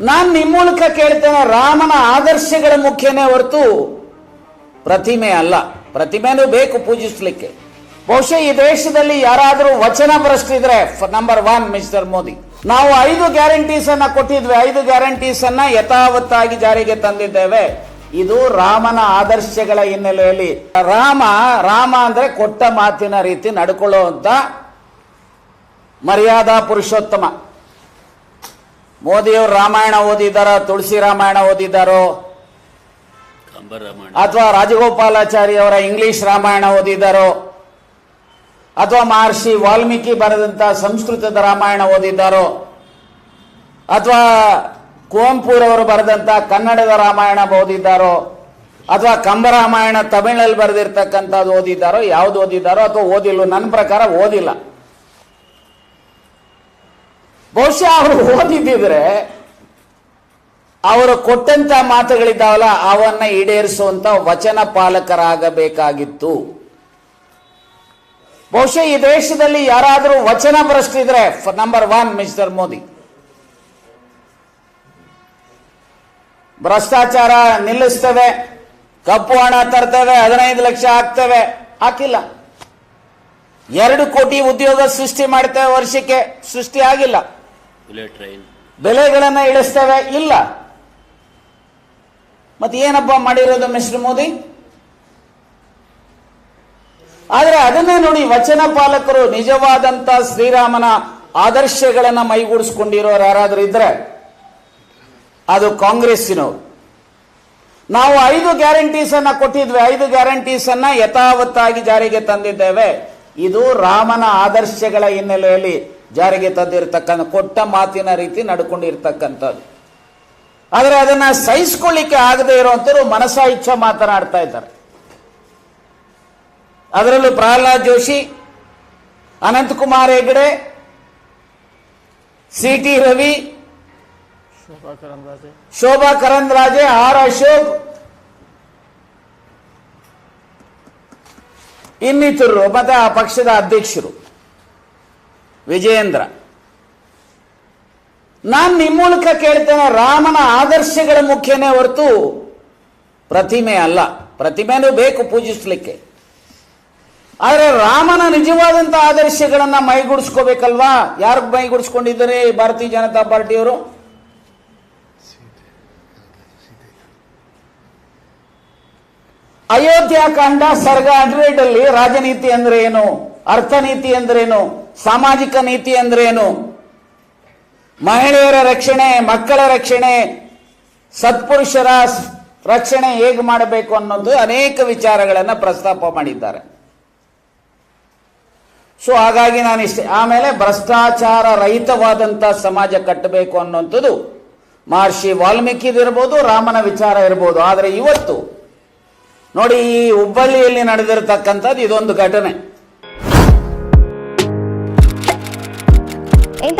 ನಾನು ನಿಮ್ಮ ಮೂಲಕ ಕೇಳ್ತೇನೆ, ರಾಮನ ಆದರ್ಶಗಳ ಮುಖ್ಯನೇ ಹೊರತು ಪ್ರತಿಮೆ ಅಲ್ಲ. ಪ್ರತಿಮೆನೂ ಬೇಕು ಪೂಜಿಸ್ಲಿಕ್ಕೆ. ಬಹುಶಃ ಈ ದೇಶದಲ್ಲಿ ಯಾರಾದರೂ ವಚನ ಭ್ರಷ್ಟಿದ್ರೆ ನಂಬರ್ ಒನ್ ಮಿಸ್ಟರ್ ಮೋದಿ. ನಾವು ಐದು ಗ್ಯಾರಂಟೀಸ್ ಅನ್ನ ಕೊಟ್ಟಿದ್ವಿ, ಐದು ಗ್ಯಾರಂಟೀಸ್ ಅನ್ನ ಯಥಾವತ್ತಾಗಿ ಜಾರಿಗೆ ತಂದಿದ್ದೇವೆ. ಇದು ರಾಮನ ಆದರ್ಶಗಳ ಹಿನ್ನೆಲೆಯಲ್ಲಿ. ರಾಮ ರಾಮ ಅಂದ್ರೆ ಕೊಟ್ಟ ಮಾತಿನ ರೀತಿ ನಡ್ಕೊಳ್ಳುವಂತ ಮರ್ಯಾದಾ ಪುರುಷೋತ್ತಮ. ಮೋದಿಯವರು ರಾಮಾಯಣ ಓದಿದ್ದಾರೋ ತುಳಸಿ ರಾಮಾಯಣ ಓದಿದ್ದಾರೋ? ಅಥವಾ ರಾಜಗೋಪಾಲಾಚಾರಿ ಅವರ ಇಂಗ್ಲಿಷ್ ರಾಮಾಯಣ ಓದಿದಾರೋ ಅಥವಾ ಮಹರ್ಷಿ ವಾಲ್ಮೀಕಿ ಬರೆದಂತ ಸಂಸ್ಕೃತದ ರಾಮಾಯಣ ಓದಿದ್ದಾರೋ? ಅಥವಾ ಕುವೆಂಪುರವರು ಬರೆದಂತ ಕನ್ನಡದ ರಾಮಾಯಣ ಓದಿದ್ದಾರೋ? ಅಥವಾ ಕಂಬರಾಮಾಯಣ ತಮಿಳಲ್ಲಿ ಬರೆದಿರ್ತಕ್ಕಂಥದ್ದು ಓದಿದ್ದಾರೋ? ಯಾವ್ದು ಓದಿದ್ದಾರೋ ಅಥವಾ ಓದಿಲ್ಲ? ನನ್ನ ಪ್ರಕಾರ ಓದಿಲ್ಲ. ಬಹುಶಃ ಅವರು ಓದಿದ್ದಿದ್ರೆ ಅವರು ಕೊಟ್ಟಂತ ಮಾತುಗಳಿದ್ದಾವಲ್ಲ, ಅವನ್ನ ಈಡೇರಿಸುವಂತ ವಚನ ಪಾಲಕರಾಗಬೇಕಾಗಿತ್ತು. ಬಹುಶಃ ಈ ದೇಶದಲ್ಲಿ ಯಾರಾದರೂ ವಚನ ಭ್ರಷ್ಟಿದ್ರೆ ನಂಬರ್ ಒನ್ ಮಿಸ್ಟರ್ ಮೋದಿ. ಭ್ರಷ್ಟಾಚಾರ ನಿಲ್ಲಿಸ್ತವೆ, ಕಪ್ಪು ಹಣ ತರ್ತವೆ, ಹದಿನೈದು ಲಕ್ಷ ಹಾಕ್ತವೆ, ಹಾಕಿಲ್ಲ. ಎರಡು ಕೋಟಿ ಉದ್ಯೋಗ ಸೃಷ್ಟಿ ಮಾಡ್ತೇವೆ ವರ್ಷಕ್ಕೆ, ಸೃಷ್ಟಿ ಆಗಿಲ್ಲ. ಬೆಲೆಗಳನ್ನ ಇಳಿಸ್ತೇವೆ? ಇಲ್ಲ. ಮತ್ತೆ ಏನಪ್ಪ ಮಾಡಿರೋದು ಮಿಸ್ಟರ್ ಮೋದಿ? ಆದರೆ ಅದನ್ನೇ ನೋಡಿ ವಚನ ಪಾಲಕರು ನಿಜವಾದಂತ ಶ್ರೀರಾಮನ ಆದರ್ಶಗಳನ್ನ ಮೈಗೂಡಿಸ್ಕೊಂಡಿರೋರು ಯಾರಾದರೂ ಇದ್ರೆ ಅದು ಕಾಂಗ್ರೆಸ್ಸಿನವರು. ನಾವು ಐದು ಗ್ಯಾರಂಟೀಸ್ ಅನ್ನ ಕೊಟ್ಟಿದ್ವಿ. ಐದು ಗ್ಯಾರಂಟೀಸ್ ಅನ್ನ ಯಥಾವತ್ತಾಗಿ ಜಾರಿಗೆ ತಂದಿದ್ದೇವೆ. ಇದು ರಾಮನ ಆದರ್ಶಗಳ ಹಿನ್ನೆಲೆಯಲ್ಲಿ ಜಾರಿಗೆ ತಂದಿರತಕ್ಕಂಥ ಕೊಟ್ಟ ಮಾತಿನ ರೀತಿ ನಡ್ಕೊಂಡಿರ್ತಕ್ಕಂಥದ್ದು. ಆದರೆ ಅದನ್ನ ಸಹಿಸ್ಕೊಳ್ಳಿಕ್ಕೆ ಆಗದೆ ಇರುವಂತರು ಮನಸ ಇಚ್ಛೆ ಮಾತನಾಡ್ತಾ ಇದ್ದಾರೆ. ಅದರಲ್ಲೂ Prahlad Joshi Ananthkumar Hegde C T Ravi Shobha Karandlaje R Ashok ಇನ್ನಿತರರು ಮತ್ತೆ ಆ ಪಕ್ಷದ ಅಧ್ಯಕ್ಷರು. ವಿಜಯೇಂದ್ರ. ನಾನು ನಿಮ್ಮ ಮೂಲಕ ಕೇಳ್ತೇನೆ, ರಾಮನ ಆದರ್ಶಗಳ ಮುಖ್ಯನೇ ಹೊರತು ಪ್ರತಿಮೆ ಅಲ್ಲ. ಪ್ರತಿಮೆನೂ ಬೇಕು ಪೂಜಿಸ್ಲಿಕ್ಕೆ. ಆದರೆ ರಾಮನ ನಿಜವಾದಂಥ ಆದರ್ಶಗಳನ್ನ ಮೈಗೂಡಿಸ್ಕೋಬೇಕಲ್ವಾ? ಯಾರು ಮೈಗೂಡಿಸ್ಕೊಂಡಿದ್ದಾರೆ ಭಾರತೀಯ ಜನತಾ ಪಾರ್ಟಿಯವರು? ಅಯೋಧ್ಯ ಕಾಂಡ ಸರ್ಗ ಹಂಡ್ರೆಡ್ ಅಲ್ಲಿ ರಾಜನೀತಿ ಅಂದ್ರೆ ಏನು? ಅರ್ಥನೀತಿ ಅಂದ್ರೇನು ಸಾಮಾಜಿಕ ನೀತಿ ಅಂದ್ರೆ ಏನು? ಮಹಿಳೆಯರ ರಕ್ಷಣೆ, ಮಕ್ಕಳ ರಕ್ಷಣೆ, ಸತ್ಪುರುಷರ ರಕ್ಷಣೆ ಹೇಗೆ ಮಾಡಬೇಕು ಅನ್ನೋದು ಅನೇಕ ವಿಚಾರಗಳನ್ನು ಪ್ರಸ್ತಾಪ ಮಾಡಿದ್ದಾರೆ. ಸೊ ಹಾಗಾಗಿ ನಾನು ಇಷ್ಟೇ, ಆಮೇಲೆ ಭ್ರಷ್ಟಾಚಾರ ರಹಿತವಾದಂಥ ಸಮಾಜ ಕಟ್ಟಬೇಕು ಅನ್ನುವಂಥದ್ದು ಮಹರ್ಷಿ ವಾಲ್ಮೀಕಿದಿರ್ಬೋದು ರಾಮನ ವಿಚಾರ ಇರ್ಬೋದು, ಆದರೆ ಇವತ್ತು ನೋಡಿ ಈ ಹುಬ್ಬಳ್ಳಿಯಲ್ಲಿ ನಡೆದಿರತಕ್ಕಂಥದ್ದು ಇದೊಂದು ಘಟನೆ.